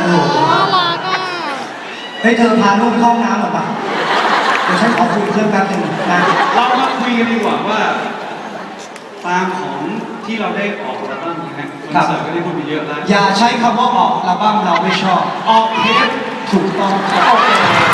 เลยโอ้โหน่ารักอะเฮ้ยเธอพาลูกเข้าห้องน้ำหรอปะเดี๋ยวฉันขอคุยเพื่อนแป๊บนึงนะเรามาคุยกันดีกว่าว่า ตามของที่เราได้ออกอัลบั้มนะฮะคอนเสิร์ตก็ได้พูดไปเยอะแล้วอย่าใช้คำว่าออกอัลบั้มเราไม่ชอบ ออกเทปถูกต้องครับ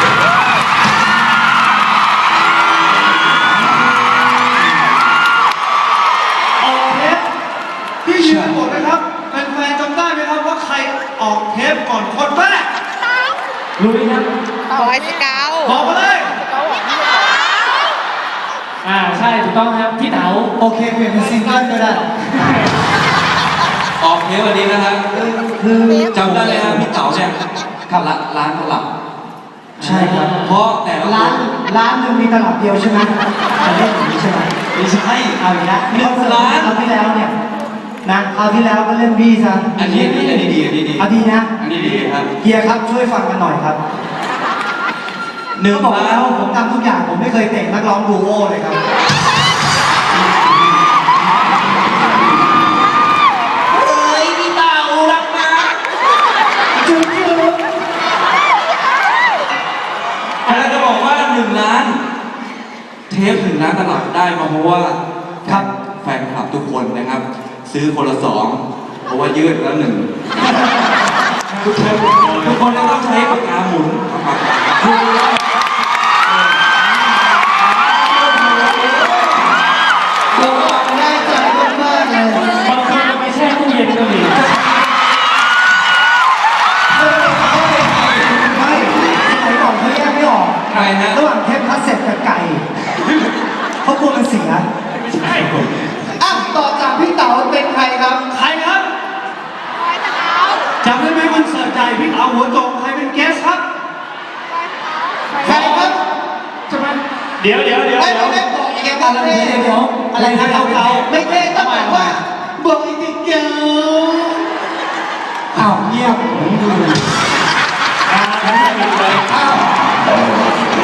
รู้ไหมครับบอยสเกาบอกมาเลยอ่าใช่ถูกต้องครับพี่เต๋าโอเคเปลี่ยนเป็นซิงเกิลก็ได้ออกเทปวันนี้นะฮะคือจำได้เลยครับพี่เต๋าเนี่ยขับร้านร้านตลับใช่ครับ เพราะแต่ละร้านร้านหนึงมีตลับเดียวใช่ไหมจะเล่นอย่างนี้ใช่ไหมไม่ใช่เอาอีกแล้วหนึ่งร้านคราวที่แล้วเนี่ย นะคราวที่แล้วก็เล่นบี้ซะอันนี้อันนี้อันนี้ดีอันนี้ดี เอาดีนะ อันนี้ดีครับเฮียครับช่วยฟังกันหน่อยครับหนึ่งก็บอกล้าแล้นวผมทำทุกอย่างผมไม่เคยเตะนักร้องดูโอเลยครับ เฮ้ยพี่เต๋ารักนะจุ๊บจุ๊บแต่เราจะบอกว่าหนึ่งล้าน เทปหนึ่งล้านตลับได้มาเพราะว่าครับ แฟนคลับทุกคนนะครับ ซื้อคนละสองเพราะว่ายืดแล้วหนึ่งทุกคนทุกคนจะต้องใช้ปากกาหมุนคือเราก็ได้ใจมากๆเลยบางคนเอาไปแช่ตู้เย็นก็มีไม่สมัยก่อนเขาแยกไม่ออก ใครฮะ ระหว่างเทปคาสเซ็ตกับไก่เขากลัวมันเสีย ไม่ใช่ อะต่อจากพี่เต๋าเป็นใครครับ ใครครับ บอยสเกา จำได้ไหมคอนเสิร์ตใหญ่พี่เต๋าหัวโจงใครเป็นเกสครับ ใครครับ ใช่ไหม เดี๋ยวเดี๋ยวเดี๋ยวไม่เดี๋ยว ไม่บอกอีกแล้วเดี๋ยวเดี๋ยวอะไรนะเก่าไม่เท่ต้องบอกว่าบอกอีกทีเก่าอ้าวเงียบอ้าว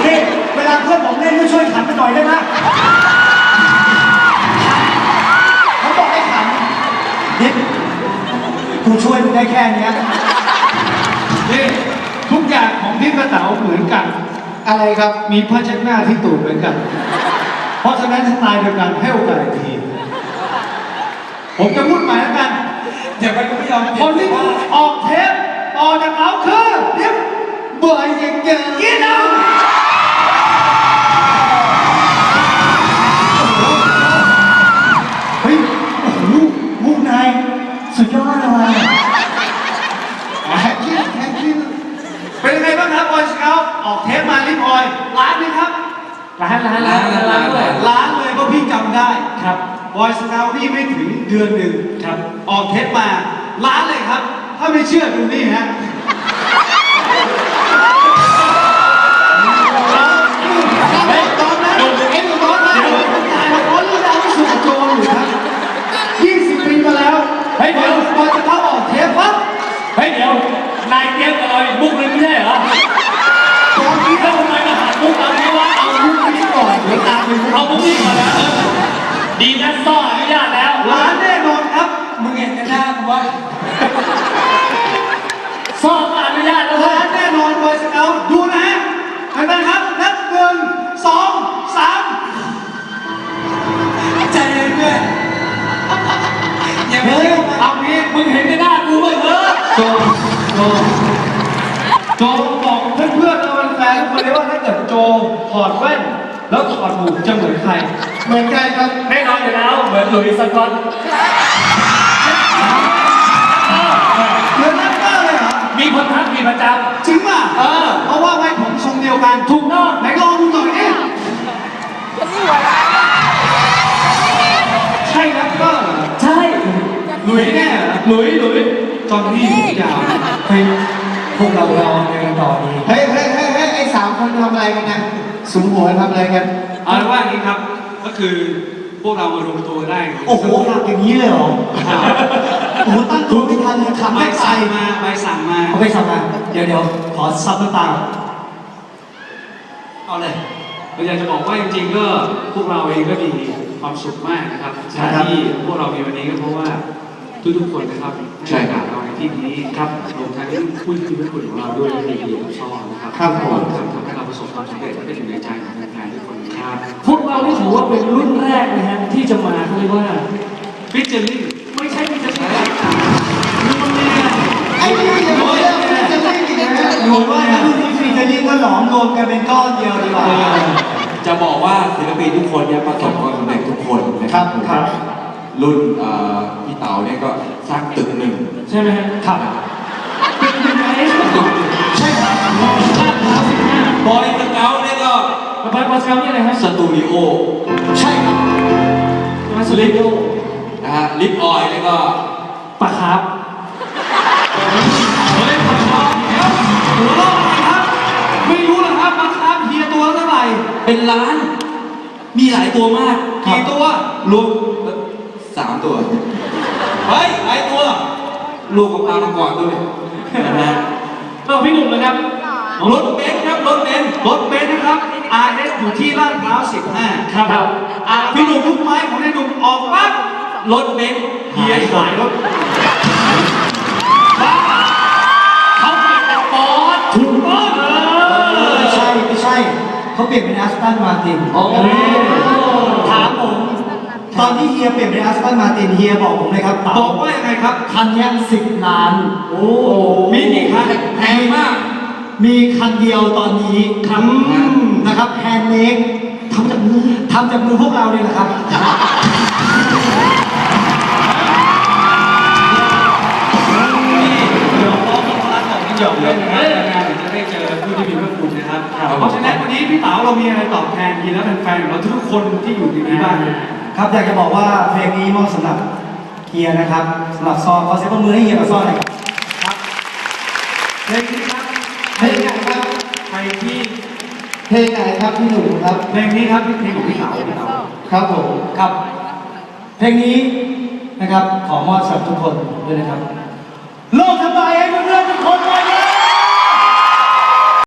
นี่เวลาเพื่อนผมเล่นก็ช่วยขันไปหน่อยได้ไหมเขาบอกให้ขันนิดกูช่วยมึงได้แค่เนี้ย นี่ทุกอย่างของพี่กระเต๋าเหมือนกัน อะไรครับ มีผ้าเช็ดหน้าที่ตูดเหมือนกัน เพราะฉะนั้นสไตล์เดียวกันให้โอกาสอีกที ผมจะพูดใหม่แล้วกัน ได้ครับบอยสเกลพี่ไม่ถึงเดือนหนึ่งครับ ออกเทปมาร้านเลยครับ ถ้าไม่เชื่อดูนี่ฮะเฮ้ยตอนนั้นเอ็นตอนนั้นผมถ่ายละครเรื่องดาวสุดโจรอยู่ครับ20ปีมาแล้วเฮ้ยเดี๋ยวพอจะเข้าออกเทปปั๊บเฮ้ยเดี๋ยวนายเตรียมกับเราอีกมุกหนึงไม่ใช่เหรอตอนนี้แล้วทำไมมาหามุกเราไม่ว่าเอาเอามุกนี้ก่อนเดี๋ยวตามไปมุกเอามุกนี้ก่อนนะเออ ดีนะซ่อนอนุญาตแล้วร้านแน่นอนครับ มึงเห็นกันหน้ากูว่าซ่อนก็อนุญาตแล้วเว้ร้ายนแน่นอนบอยสเกลดูนะฮะทางนั้นครับ นับหนึ่งสองสามใจเย็นด้วยยังไม่เฮ้ยเชื่อเอางี้มึงเห็นในหน้ากูบ้างเหรอโจโจโจบอกเพื่อนๆเราเป็นแฟนทุกคนเลยว่าถ้าเกิดโจถอดแว่น แล้วถอดหมวกจะเหมือนใคร เหมือนกันครับ หมือนหลุยส์สกอตเหมือนนักเตอร์เลยเหรอ มีคนทักมีประจจริงป่ะเออ เพราะว่าไว้ผมทรงเดียวกันำถูกต้องไหนลองดูหน่อยดิใช่นักเตอร์เหรอใช่ หลุยแน่เหรอหลุยส์หลุยส์ตอนที่ผมยาวเฮ้ยพวกเราเราเดินต่อดีเฮ้ยเฮ้ยเฮ้ยเฮ้ยไอ้สามคนทำอะไรกันนะสุมหัวทำอะไรกัน เอาเป็นว่าอย่างนี้ครับ ก็คือ พวกเรามารวมตัวได้โอ้โหหนักอย่างนี้เลยเหรอโอ้โหตั้งตัวไม่ทันเลยขับใบไม่ไปสั่งมาใบสั่งมาเอาไปทำงานเดี๋ยวเดี๋ยวขอซับน้ำตาเอาเลยเราอยากจะบอกว่าจริงๆก็พวกเราเองก็มีความสุขมากนะครับใช่ครับที่พวกเรามีวันนี้ก็เพราะว่าทุกๆคนนะครับให้โอกาสเราในที่นี้ครับรวมทั้งผู้ที่เป็นคนของเราด้วยในเดียวกับซ่อนะครับครับผมทำทำให้เราประสบความสำเร็จและได้อยู่ในใจของแฟนๆทุก คนครับพวกเรานี่ถือว่าเป็นรุ่นแรกนะฮะที่จะมาเขาเรียกว่าฟิชเชอร์ลิงไม่ใช่ที่จะใช้รุ่นแรกไอ้นี่ยังไม่เริ่มจะเล่นอีกนะหนูว่าถ้ารุ่นนี้ฟีเจอริ่งก็หลอมรวมกันเป็นก้อนเดียวดีกว่าจะบอกว่าศิลปินทุกคนเนี่ยประสบความสำเร็จทุกคนนะคครัรับบครับรุ่นเอ่อพี่เต๋าเนี่ยก็สร้างตึกหนึ่งใช่ไหมฮะครับเป็นยังไงใช่ครับลาดพร้าวสิบห้าบอยสเกลเนี่ยก็ แล้วบอสเกานี่อะไรฮะสตูดิโอใช่ครับมาสตูดิโอนะฮะลิปออยเนี่ยก็ปะครับเฮ้ยผมชอบเดี๋ยวหัวเราะอะไรครับ ไม่รู้เหรอครับมาครับเฮียตัวละเท่าไหร่เป็นล้าน มีหลายตัวมากกี่ตัวรวมสามตัวเฮ้ยหลายตัวลูกของตาลก่อนด้วยนะฮะ เออพี่หนุ่มนะครับรถเบนซ์ครับรถเบนซ์รถเบนซ์นะครับ RS อยู่ที่ลาดพร้าว15ครับครับอ่าพี่หนุ่มทุกไม้ของนายหนุ่มออกปั๊บรถเบนซ์เฮียขายรถเขาเปลี่ยนจากบอสถูกต้องเออไม่ใช่ไม่ใช่ เขาเปลี่ยนเป็นแอสตันมาตินโอ้ถามผม ตอนที่เฮียเปลี่ยนเป็นแอสตันมาตินเฮียบอกผมเลยครับเต๋าบอกว่ายังไงครับ คันเนี้สิบล้าน โอ้ มีกี่คันแพงมาก มีคันเดียวตอนนี้ครับนะครับแฮนด์เมดทำจากมือทำจากมือพวกเราเนี่ยแหละครับ เดี๋ยวร้องกับร้านของพี่หยองเลยนะครับงานถึงจะได้เจอผู้ที่มีพระคุณนะครับ เพราะฉะนั้นวันนี้พี่เต๋าเรามีอะไรตอบแทนทีและแฟนๆของเราทุกคนที่อยู่ในนี้บ้างครับอยากจะบอกว่าเพลงนี้มอบสำหรับเฮียนะครับสำหรับซอขอเสียงปรบมือให้เฮียกับซอหน่อยครับ เพลงนี้ เพลงไหนครับพี่หนูครับเพลงนี้ครับเพลงของพี่เต๋าพี่เต๋าครับผมครับ เพลงนี้นะครับขอมอบสำหรับทุกคนด้วยนะครับ